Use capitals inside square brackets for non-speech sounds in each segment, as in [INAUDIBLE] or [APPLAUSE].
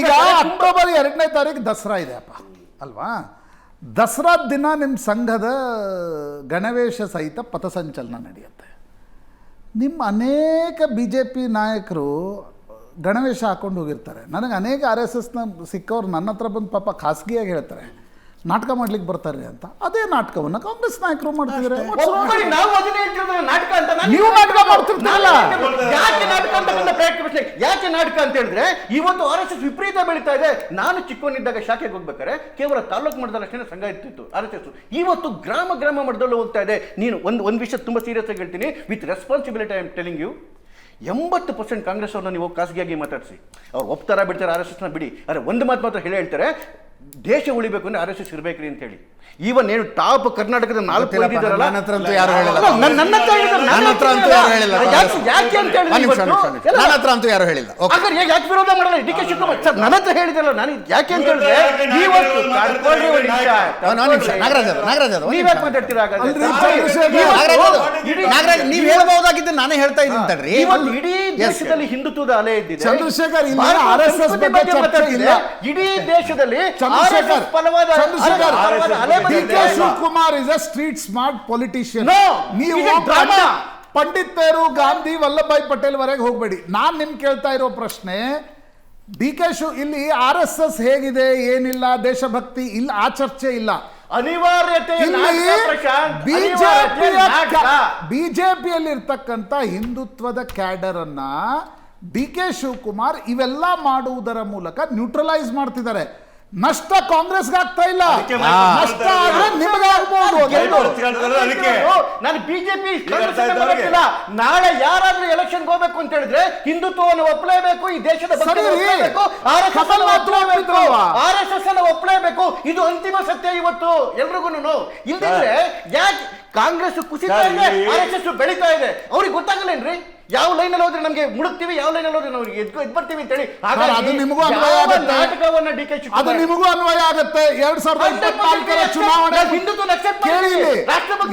ಈಗ ಅಕ್ಟೋಬರ್ ಎರಡನೇ ತಾರೀಕು ದಸರಾ ಇದೆ ಅಪ್ಪ. ಅಲ್ವಾ? ದಸರಾ ದಿನ ನಿಮ್ಮ ಸಂಘದ ಗಣವೇಶ ಸಹಿತ ಪಥಸಂಚಲನ ನಡೆಯುತ್ತೆ. ನಿಮ್ಮ ಅನೇಕ ಬಿ ಜೆ ಪಿ ನಾಯಕರು ಗಣವೇಶ ಹಾಕೊಂಡು ಹೋಗಿರ್ತಾರೆ. ನನಗೆ ಅನೇಕ ಆರ್ ಎಸ್ ಎಸ್ನ ಸಿಕ್ಕವ್ರು ನನ್ನ ಹತ್ರ ಬಂದು ಪಾಪ ಖಾಸಗಿಯಾಗಿ ಹೇಳ್ತಾರೆ. ನಾಟಕ ಮಾಡ್ಲಿಕ್ಕೆ ಬರ್ತಾರೆ ಅಂತ. ಅದೇ ನಾಟಕವನ್ನು ಕಾಂಗ್ರೆಸ್ ನಾಯಕರು ಮಾಡ್ತಿದ್ದಾರೆ. ನಾವು ನಾಟಕ ಅಂತ ನಾನು ನೀವು ನಾಟಕ ಮಾಡ್ತಿರ್ತಾರಲ್ಲ. ಯಾಕೆ ನಾಟಕ ಅಂತ ನನ್ನ ಪ್ರಶ್ನೆ ಯಾಕೆ ನಾಟಕ ಅಂತ ಹೇಳಿದ್ರೆ ಇವತ್ತು ಆರ್ ಎಸ್ ಎಸ್ ವಿಪರೀತ ಬೆಳೀತಾ ಇದೆ. ನಾನು ಚಿಕ್ಕವನಿದ್ದಾಗ ಶಾಖೆಗೆ ಹೋಗ್ಬೇಕಾದ್ರೆ ಕೇವಲ ತಾಲೂಕು ಮಟ್ಟದಲ್ಲಿ ಅಷ್ಟೇ ಸಂಘ ಇರ್ತಿತ್ತು ಆರ್ ಎಸ್ ಎಸ್. ಇವತ್ತು ಗ್ರಾಮ ಗ್ರಾಮ ಮಟ್ಟದಲ್ಲೂ ಹೋಗ್ತಾ ಇದೆ. ನೀನು ಒಂದು ಒಂದು ವಿಷಯ ತುಂಬಾ ಸೀರಿಯಸ್ ಆಗಿ ಹೇಳ್ತೀನಿ. With responsibility I am telling you ಎಂಬತ್ತು ಪರ್ಸೆಂಟ್ ಕಾಂಗ್ರೆಸ್ ಅವ್ರನ್ನ ನೀವು ಖಾಸಗಿಯಾಗಿ ಮಾತಾಡಿಸಿ. ಅವ್ರು ಒಪ್ತಾರ ಬಿಡ್ತಾರೆ ಆರ್ ಎಸ್ ಎಸ್ನ ಬಿಡಿ. ಅರೆ ಒಂದು ಮಾತು ಮಾತ್ರ ಹೇಳಿ ಹೇಳ್ತಾರೆ. ದೇಶ ಉಳಿಬೇಕು ಅಂದರೆ ಆರ್ ಎಸ್ ಎಸ್ ಇರಬೇಕ್ರಿ ಅಂತ ಹೇಳಿ. ಈವನ್ ಏನು ಟಾಪ್ ಕರ್ನಾಟಕದ ನಾಲ್ಕು ಜನ ಇದ್ದಾರಲ್ಲ? ನನ್ನ ಹತ್ರ ಅಂತೂ ಯಾರು ಹೇಳಿಲ್ಲ. ಅಲ್ಲ, ನನ್ನ- ನನ್ನ ಹತ್ರ ಹೇಳಿದ್ರು, ನಾನು ನನ್ನ ಹತ್ರ ಅಂತೂ ಯಾರು ಹೇಳಿಲ್ಲ. ಯಾಕೆ- ಯಾಕೆ ಅಂತ ಹೇಳಿದ್ರೆ ಒಂದ್ ನಿಮಿಷ, ಒಂದ್ ನಿಮಿಷ, ಒಂದ್ ನಿಮಿಷ. ಎಲ್ಲ- ನನ್ನ ಹತ್ರ ಅಂತೂ ಯಾರು ಹೇಳಿಲ್ಲ. ಓಕೆ. ಹಾಗಾದ್ರೆ ಯಾಕೆ ಯಾಕೆ ವಿರೋಧ ಮಾಡಲ್ಲ? D K Shivakumar. ಸರ್ ನನ್ನ ಹತ್ರ ಹೇಳಿದ್ರಲ್ಲ ನಾನು ಯಾಕೆ ಅಂತ ಹೇಳಿದ್ರೆ ಇವತ್ತು ಒಂದ್ ನಿಮಿಷ, ನಾಗರಾಜ್ ನೀವ್ ಯಾಕೆ ಮಾತಾಡ್ತೀರಾ ಹಾಗಾದ್ರೆ? ಇವತ್ತು ನಾಗರಾಜ್ ಅದು ಇಡೀ- ನಾಗರಾಜ್ ನೀವು ಹೇಳ್ಬಹುದಾಗಿದ್ದು ನಾನೇ ಹೇಳ್ತಾ ಇದ್ದೀನಿ ತಡ್ರಿ ಇವತ್ತು ಇಡೀ Yes, ದೇಶದಲ್ಲಿ ಹಿಂದುತ್ವದ ಅಲೆ ಇದ್ದಿದೆ. ಚಂದ್ರಶೇಖರ್, ಇಲ್ಲಿ ಭಾರತದ RSS ಸಂಸ್ಕೃತಿ ಬಗ್ಗೆ ಚರ್ಚೆ ಮಾತಾಡ್ತಿದೆ. ಇಲ್ಲ. ಇಡೀ ದೇಶದಲ್ಲಿ ಚಂದ್ರಶೇಖರ್, RSS ಪರವಾದ ಚಂದ್ರಶೇಖರ್, ಅಲೆ D. K Shivakumar is a street smart politician ನೀವು. ಪಂಡಿತ್- ನೆಹರು ಗಾಂಧಿ ವಲ್ಲಭಾಯ್ ಪಟೇಲ್ ವರೆಗೆ ಹೋಗ್ಬೇಡಿ ನಾನ್ ನಿಮ್ ಕೇಳ್ತಾ ಇರೋ ಪ್ರಶ್ನೆ ಡಿ ಕೆ ಶಿವ ಇಲ್ಲಿ ಆರ್ ಎಸ್ ಎಸ್ ಹೇಗಿದೆ ಏನಿಲ್ಲ ದೇಶಭಕ್ತಿ ಇಲ್ಲ ಆ ಚರ್ಚೆ ಇಲ್ಲ ಅನಿವಾರ್ಯತೆ. ಬಿಜೆಪಿಯಲ್ಲಿ ಇರ್ತಕ್ಕಂಥ ಹಿಂದುತ್ವದ ಕ್ಯಾಡರ್ ಅನ್ನ ಡಿ ಕೆ ಶಿವಕುಮಾರ್ ಇವೆಲ್ಲ ಮಾಡುವುದರ ಮೂಲಕ ನ್ಯೂಟ್ರಲೈಸ್ ಮಾಡ್ತಿದ್ದಾರೆ ನಷ್ಟ ಕಾಂಗ್ರೆಸ್ಗೆ ಆಗ್ತಾ ಇಲ್ಲ. ನಷ್ಟ ಆದ್ರೆ ನಿಮಗೆ ಆಗ್ಬೋದು. ನಾನು ಬಿಜೆಪಿ ನಾಳೆ ಯಾರಾದ್ರೂ ಎಲೆಕ್ಷನ್ ಹೋಗ್ಬೇಕು ಅಂತ ಹೇಳಿದ್ರೆ ಹಿಂದುತ್ವವನ್ನು ಒಪ್ಪಲೇಬೇಕು ಈ ದೇಶದ ಆರ್ ಎಸ್ ಎಸ್ ಅನ್ನು ಒಪ್ಪಲೇಬೇಕು ಇದು ಅಂತಿಮ ಸತ್ಯ ಇವತ್ತು ಎಲ್ರಿಗೂ ಇಲ್ದಿದ್ರೆ ಯಾಕೆ ಕಾಂಗ್ರೆಸ್ ಕುಸಿತಾ ಇದೆ ಆರ್ ಎಸ್ ಎಸ್ ಬೆಳೀತಾ ಇದೆ? ಅವ್ರಿಗೆ ಗೊತ್ತಾಗಲ್ಲೇನ್ರಿ? ಯಾವ ಲೈನ್ ಅಲ್ಲಿ ಹೋದ್ರೆ ನಮಗೆ ಮುಳುಗ್ತೀವಿ ಯಾವ ಲೈನ್ ಅಲ್ಲಿ ಹೋದ್ರೆ ನಾವು ಎದ್ ಬರ್ತೀವಿ ಅಂತ ಹೇಳಿ ಅದು ನಿಮಗೂ ಅನ್ವಯ ಯಾವ ಆಗುತ್ತೆ. ನಾಟಕವನ್ನ ಡಿ ಕೆ ಅದು ನಿಮಗೂ ಅನ್ವಯ ಆಗುತ್ತೆ. ಎರಡ್ ಸಾವಿರದ ಇಪ್ಪತ್ನಾಲ್ಕರ ಚುನಾವಣೆ ಕೇಳಿ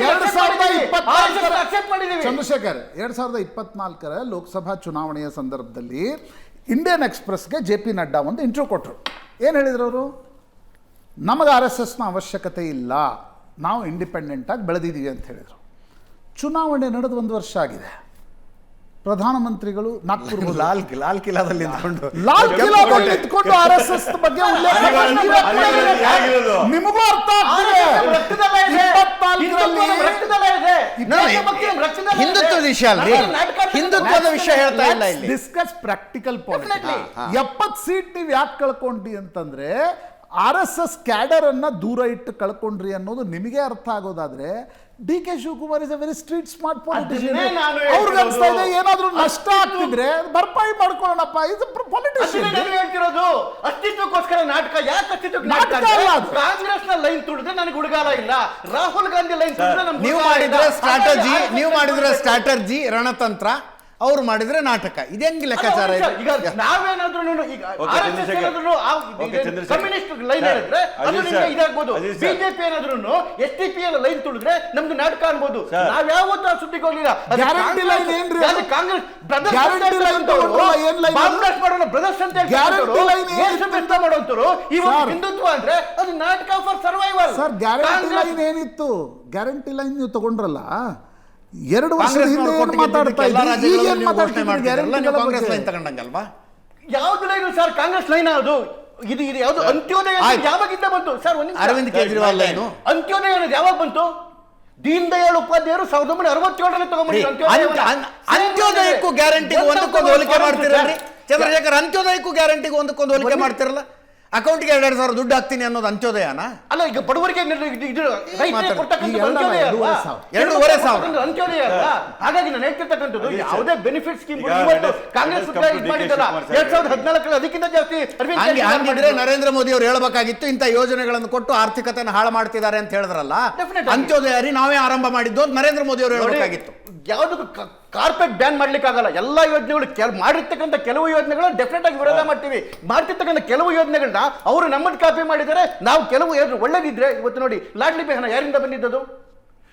ಎರಡ್ ಸಾವಿರದ. ಇಪ್ಪತ್ನಾಲ್ಕರ accept ಚಂದ್ರಶೇಖರ್ ಎರಡ್ ಸಾವಿರದ ಇಪ್ಪತ್ನಾಲ್ಕರ ಲೋಕಸಭಾ ಚುನಾವಣೆಯ ಸಂದರ್ಭದಲ್ಲಿ ಇಂಡಿಯನ್ ಎಕ್ಸ್ಪ್ರೆಸ್ಗೆ ಜೆ ಪಿ ನಡ್ಡಾ ಒಂದು ಇಂಟರ್ವ್ಯೂ ಕೊಟ್ಟರು ಏನು ಹೇಳಿದ್ರು ಅವರು? ನಮಗೆ ಆರ್ ಎಸ್ ಎಸ್ನ ಅವಶ್ಯಕತೆ ಇಲ್ಲ. ನಾವು ಇಂಡಿಪೆಂಡೆಂಟಾಗಿ ಬೆಳೆದಿದ್ದೀವಿ ಅಂತ ಹೇಳಿದರು. ಚುನಾವಣೆ ನಡೆದು ಒಂದು ವರ್ಷ ಆಗಿದೆ. ಪ್ರಧಾನಮಂತ್ರಿಗಳು ನಾಗ್ಪುರ್. [LAUGHS] ಲಾಲ್ ಲಾಲ್ ಕಿಲಾದಲ್ಲಿ ನಿಂತ್ಕೊಂಡು. ಲಾಲ್ ಕಿಲಾದಲ್ಲಿ ನಿಂತ್ಕೊಂಡು ಆರ್ ಎಸ್ ಎಸ್ ಬಗ್ಗೆ ಉಲ್ಲೇಖ ನಿಮಗೂ ಅರ್ಥ ಹಿಂದುತ್ವದ ವಿಷಯ ಅಲ್ರಿ. ಹಿಂದುತ್ವದ ವಿಷಯ ಹೇಳ್ತಾ ಇಲ್ಲ ಇಲ್ಲಿ. ಡಿಸ್ಕಸ್ ಪ್ರಾಕ್ಟಿಕಲ್ ಪಾಲಿಟಿಕ್ಸ್ ಎಪ್ಪತ್ತು ಎಪ್ಪತ್ ಸೀಟ್ ನೀವು ಯಾಕೆ ಕಳ್ಕೊಂಡಿ ಅಂತಂದ್ರೆ ಆರ್ ಎಸ್ ಎಸ್ ಕ್ಯಾಡರ್ ಅನ್ನ ದೂರ ಇಟ್ಟು ಕಳ್ಕೊಂಡ್ರಿ ಅನ್ನೋದು ನಿಮಗೆ ಅರ್ಥ ಆಗೋದಾದ್ರೆ D K Shivakumar is a very street smart politician ಅವ್ರಿಗೆ ಅನ್ಸ್ತಾ ಇದೆ. ಏನಾದ್ರೂ ನಷ್ಟ ಆಗ್ತಿದ್ರೆ ಭರ್ಪಾಯಿ ಮಾಡ್ಕೊಳ್ಳೋಣಪ್ಪ ಇದು ಪೊಲಿಟಿಷಿಯನ್ ಹೇಳ್ತಿರೋದು. ಅಸ್ತಿತ್ವಕ್ಕೋಸ್ಕರ ನಾಟಕ ಯಾಕೆ ಅಸ್ತಿತ್ವಕ್ಕೆ ನಾಟಕ ಕಾಂಗ್ರೆಸ್ನ ಲೈನ್ ತುಳಿದ್ರೆ ನನಗೆ ಹುಡುಗಾಲ ಇಲ್ಲ. ರಾಹುಲ್ ಗಾಂಧಿ ಲೈನ್ ತುಡಿದ್ರೆ ನಮ್ಗೆ ನೀವು. ಮಾಡಿದ್ರೆ ಸ್ಟ್ರಾಟಜಿ ನೀವು ಮಾಡಿದ್ರೆ ಸ್ಟ್ರಾಟಜಿ ರಣತಂತ್ರ. ಅವ್ರು ಮಾಡಿದ್ರೆ ನಾಟಕ ಇದೆಂಗ್ ಲೆಕ್ಕಾಚಾರ ಇದೆ ಈಗ ನಾವೇನಾದ್ರೂ ಈಗ Okay, Chandrashekhar. Okay, Chandrashekhar. Communist line sir, ಹೇಳಿದ್ರೆ ಅದು ಅಜಿತ್ ನಿಮ್ಗೆ ಸರ್, ಇದಾಗ್ಬೋದು ಅಜಿತ್ ಸರ್. ಬಿಜೆಪಿ ಏನಾದ್ರೂ ಎಸ್ ಟಿ ಪಿ ಎಲ್ಲ ಲೈನ್ ತುಳಿದ್ರೆ ನಮ್ದು ನಾಟಕ ಅನ್ಬೋದು ಸರ್. ನಾವ್ ಯಾವತ್ತೂ ಆ ಸುದ್ದಿಗೆ ಹೋಗ್ಲಿಲ್ಲ ಅದು Guarantee ಕಾಂಗ್ರೆಸ್- line ಏನ್ರಿ ಅದು? ಅದು ಕಾಂಗ್ರೆಸ್ ಬ್ರದರ್ಸ್ Guarantee line ತಗೊಂಡ್ರಲ್ಲ, ಏನ್ line ಅದು? ಬ್ಲಾಸ್ಟ್ ಮಾಡೋಣ ಬ್ರದರ್ಸ್ ಅಂತ Guarantee line ಏನ್ ಸರ್. ಹಿಂದುತ್ವ ಅಂದ್ರೆ ಅದು ನಾಟಕ for survival sir guarantee line ಏನಿತ್ತು ಗ್ಯಾರಂಟಿ ಲೈನ್ ನೀವು ತಗೊಂಡ್ರಲ್ಲ ಎರಡು ವರ್ಷದ ಕಾಂಗ್ರೆಸ್ ಹಿಂದೆ ಮಾತಾಡ್ತಾ ಕಾಂಗ್ರೆಸ್ ಲೈನ್ ತಗೊಂಡಂಗಲ್ವಾ? ಯಾವ್ದು ಲೈನ್ ಸರ್? ಕಾಂಗ್ರೆಸ್ ಲೈನ್ ಅದು. ಇದು ಇದು ಯಾವ್ದು ಅಂತ್ಯೋದಯ ಯಾವಾಗಿಂದ ಬಂತು? ಸರ್ ಒಂದ್ ನಿಮಿಷ. ಅರವಿಂದ್ ಕೇಜ್ರಿವಾಲ್ ಲೈನು. ಅಂತ್ಯೋದಯ ಅನ್ನೋದು ಯಾವಾಗ ಬಂತು? ದೀನ್ ದಯಾಳ್ ಉಪಾಧ್ಯಾಯರು ಸಾವಿರದ ಒಂಬೈನೂರ ಅರವತ್ತೇಳರಲ್ಲಿ ಅನ್- ಅಂತ್ಯೋದಯಕ್ಕೂ ಗ್ಯಾರಂಟಿ ಒಂದಕ್ಕೊಂದು ಹೋಲಿಕೆ ಮಾಡ್ತಿರಲ್ಲ ಚಂದ್ರಶೇಖರ್ ಅಂತ್ಯೋದಯಕ್ಕೂ ಗ್ಯಾರಂಟಿಗೂ ಒಂದಕ್ಕೊಂದು ಹೋಲಿಕೆ ಮಾಡ್ತಿರಲ್ಲ? ಅಕೌಂಟ್ಗೆ ಎರಡೆರಡು ಸಾವಿರ ದುಡ್ಡು ಹಾಕ್ತೀನಿ ಅನ್ನೋದು ಅಂತ್ಯೋದಯನ ಅಲ್ಲ ಈಗ ಬಡವರಿಗೆ ಮಾತಾಡಿ. ಈಗ ಎಲ್ಲ ಎರಡೂವರೆ ಅಲ್ವಾ? ಸಾವಿರ. ಎರಡೂವರೆ ಸಾವಿರ. ಅಂತ್ಯೋದಯ ಅಲ್ವಾ? ಹಾಗಾಗಿ ನಾನು ಹೇಳ್ತಿರ್ತಕ್ಕಂಥದ್ದು. ಯಾವುದೇ ಬೆನಿಫಿಟ್ ಸ್ಕೀಮ್ ಈಗ ಇವತ್ತು ಕಾಂಗ್ರೆಸ್ to ಇದು ಮಾಡಿದ್ದಲ್ಲ ಶಿವಕುಮಾರ್ ಸರ್. ಎರಡ್ ಸಾವಿರದ ಹದಿನಾಲ್ಕರಲ್ಲಿ ಅದಕ್ಕಿಂತ ಜಾಸ್ತಿ ಅರವಿಂದ್ ಹಂಗೆ ಕೇಜ್ರಿವಾಲ್ ಹಂಗಿದ್ರೆ ಮಾಡಿದ್ರು. ನರೇಂದ್ರ ಮೋದಿ ಅವರು ಹೇಳಬೇಕಾಗಿತ್ತು ಇಂಥ ಯೋಜನೆಗಳನ್ನು ಕೊಟ್ಟು ಆರ್ಥಿಕತೆಯನ್ನು ಹಾಳು ಮಾಡ್ತಿದ್ದಾರೆ ಅಂತ ಹೇಳಿದ್ರಲ್ಲ Definitely. ಅಂತ್ಯೋದಯ ರೀ ನಾವೇ ಆರಂಭ ಮಾಡಿದ್ದು ಅಂತ ನರೇಂದ್ರ ಮೋದಿ ಅವರು ಹೇಳ್ಬೇಕಾಗಿತ್ತು ಯಾವ್ದಕ್ಕೂ ಕಾರ್ಪೆಟ್ ಬ್ಯಾನ್ ಮಾಡ್ಲಿಕ್ಕೆ ಆಗಲ್ಲ ಎಲ್ಲ ಯೋಜನೆಗಳು ಕೆಲ ಮಾಡಿರ್ತಕ್ಕಂಥ ಕೆಲವು ಯೋಜನೆಗಳು ಡೆಫಿನೆಟ್ ಆಗಿ ವಿರೋಧ ಮಾಡ್ತೀವಿ. ಮಾಡ್ತಿರ್ತಕ್ಕಂಥ ಕೆಲವು ಯೋಜನೆಗಳನ್ನ ಅವರು ನಮ್ಮನ್ನು ಕಾಪಿ ಮಾಡಿದರೆ ನಾವು ಕೆಲವು ಏನಾದ್ರು ಒಳ್ಳೇದಿದ್ರೆ ಇವತ್ತು ನೋಡಿ ಲಾಡ್ಲಿ ಬೇಹನ ಯಾರಿಂದ ಬಂದಿದ್ದದು?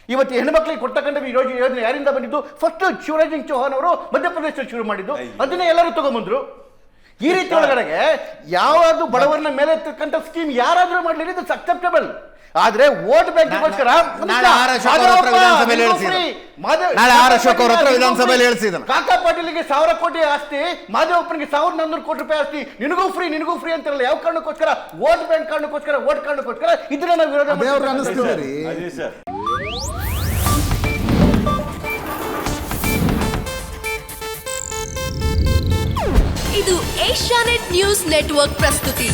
ಇವತ್ತು ಹೆಣ್ಮಕ್ಳಿಗೆ ಕೊಡ್ತಕ್ಕಂಥ ಯೋಜನೆ ಯೋಜನೆ ಯಾರಿಂದ ಬಂದಿದ್ದು? ಫಸ್ಟ್ ಶಿವರಾಜ್ ಸಿಂಗ್ ಚೌಹಾನ್ ಅವರು ಮಧ್ಯಪ್ರದೇಶದಲ್ಲಿ ಶುರು ಮಾಡಿದ್ದು. ಅದನ್ನೇ ಎಲ್ಲರೂ ತಗೊಂಬಂದ್ರು. ಈ ರೀತಿ ಒಳಗಡೆಗೆ ಯಾವುದು ಬಡವರನ್ನ ಮೇಲೆ ಸ್ಕೀಮ್ ಯಾರಾದರೂ ಮಾಡಲಿ ಇದು ಅಕ್ಸೆಪ್ಟಬಲ್ ಆದ್ರೆ ಓಟ್ ಬ್ಯಾಂಕ್ಗೋಸ್ಕರ ನಾಳೆ ಆರ್ ಅಶೋಕ್ ಅವ್ರ ಹತ್ರ ವಿಧಾನಸಭೆಯಲ್ಲಿ ಹೇಳ್ಸಿದ್ರು. ಕಾಕಾ ಪಾಟೀಲ್ಗೆ ಸಾವಿರ ಕೋಟಿ ಆಸ್ತಿ ಮಾದೇವಪ್ಪನಿಗೆ ಸಾವಿರದ ನಾನ್ನೂರು ಕೋಟಿ ರೂಪಾಯಿ ಆಸ್ತಿ. ನಿನಗೂ ಫ್ರೀ ನಿನಗೂ ಫ್ರೀ ಅಂತಾರಲ್ಲ. ಯಾವ ಕಾರಣಕ್ಕೋಸ್ಕರ? ಓಟ್ ಬ್ಯಾಂಕ್ ಕಾರಣಕ್ಕೋಸ್ಕರ ಓಟ್ ಕಾರಣಕ್ಕೋಸ್ಕರ? ಇದನ್ನ ನಾವು ವಿರೋಧ ಇದು ಏಷ್ಯಾನೆಟ್ ನ್ಯೂಸ್ ನೆಟ್ವರ್ಕ್ ಪ್ರಸ್ತುತಿ.